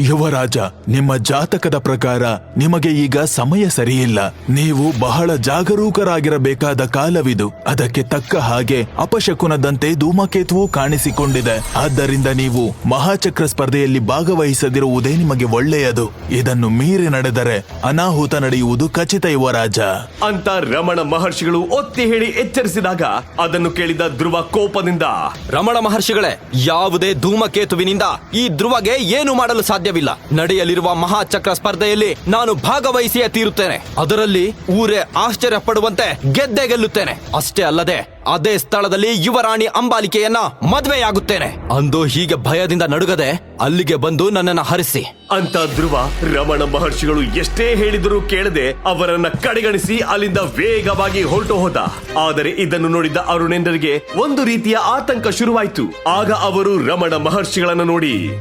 ಯುವರಾಜ ನಿಮ್ಮ ಜಾತಕದ ಪ್ರಕಾರ ನಿಮಗೆ ಈಗ ಸಮಯ ಸರಿಯಿಲ್ಲ. ನೀವು ಬಹಳ ಜಾಗರೂಕರಾಗಿರಬೇಕಾದ ಕಾಲವಿದು. ಅದಕ್ಕೆ ತಕ್ಕ ಹಾಗೆ ಅಪಶಕುನದಂತೆ ಧೂಮಕೇತುವು ಕಾಣಿಸಿಕೊಂಡಿದೆ. ಆದ್ದರಿಂದ ನೀವು ಮಹಾಚಕ್ರ ಸ್ಪರ್ಧೆಯಲ್ಲಿ ಭಾಗವಹಿಸದಿರುವುದೇ ನಿಮಗೆ ಒಳ್ಳೆಯದು. ಇದನ್ನು ಮೀರಿ ನಡೆದರೆ ಅನಾಹುತ ನಡೆಯುವುದು ಖಚಿತ ಯುವರಾಜ. ಅಂತ ರಮಣ ಮಹರ್ಷಿಗಳು ಒತ್ತಿ ಹೇಳಿ ಎಚ್ಚರಿಸಿದಾಗ ಅದನ್ನು ಕೇಳಿದ ಧ್ರುವ ಕೋಪದಿಂದ ರಮಣ ಮಹರ್ಷಿಗಳೇ ಯಾವುದೇ ಧೂಮಕೇತುವಿನಿಂದ ಈ ಧ್ರುವಗೆ ಏನು ಮಾಡಲು ಸಾಧ್ಯವಿಲ್ಲ. ನಡೆಯಲಿರುವ ಮಹಾಚಕ್ರ ಸ್ಪರ್ಧೆಯಲ್ಲಿ ನಾನು ಭಾಗವಹಿಸಿಯೇ ತೀರುತ್ತೇನೆ. ಅದರಲ್ಲಿ ಊರೇ ಆಶ್ಚರ್ಯ ಪಡುವಂತೆ ಗೆದ್ದೆ ಗೆಲ್ಲುತ್ತೇನೆ. ಅಷ್ಟೇ ಅಲ್ಲದೆ, ಅದೇ ಸ್ಥಳದಲ್ಲಿ ಯುವರಾಣಿ ಅಂಬಾಲಿಕೆಯನ್ನ ಮದುವೆಯಾಗುತ್ತೇನೆ. ಅಂದು ಹೀಗೆ ಭಯದಿಂದ ನಡುಗದೆ ಅಲ್ಲಿಗೆ ಬಂದು ನನ್ನನ್ನ ಹರಿಸಿ. ಅಂತ ಧ್ರುವ, ರಮಣ ಮಹರ್ಷಿಗಳು ಎಷ್ಟೇ ಹೇಳಿದರೂ ಕೇಳದೆ ಅವರನ್ನ ಕಡೆಗಣಿಸಿ ಅಲ್ಲಿಂದ ವೇಗವಾಗಿ ಹೊರಟು ಹೋದ. ಆದರೆ ಇದನ್ನು ನೋಡಿದ ಅರುಣೇಂದ್ರರಿಗೆ ಒಂದು ರೀತಿಯ ಆತಂಕ ಶುರುವಾಯಿತು. ಆಗ ಅವರು ರಮಣ ಮಹರ್ಷಿಗಳನ್ನ ನೋಡಿ.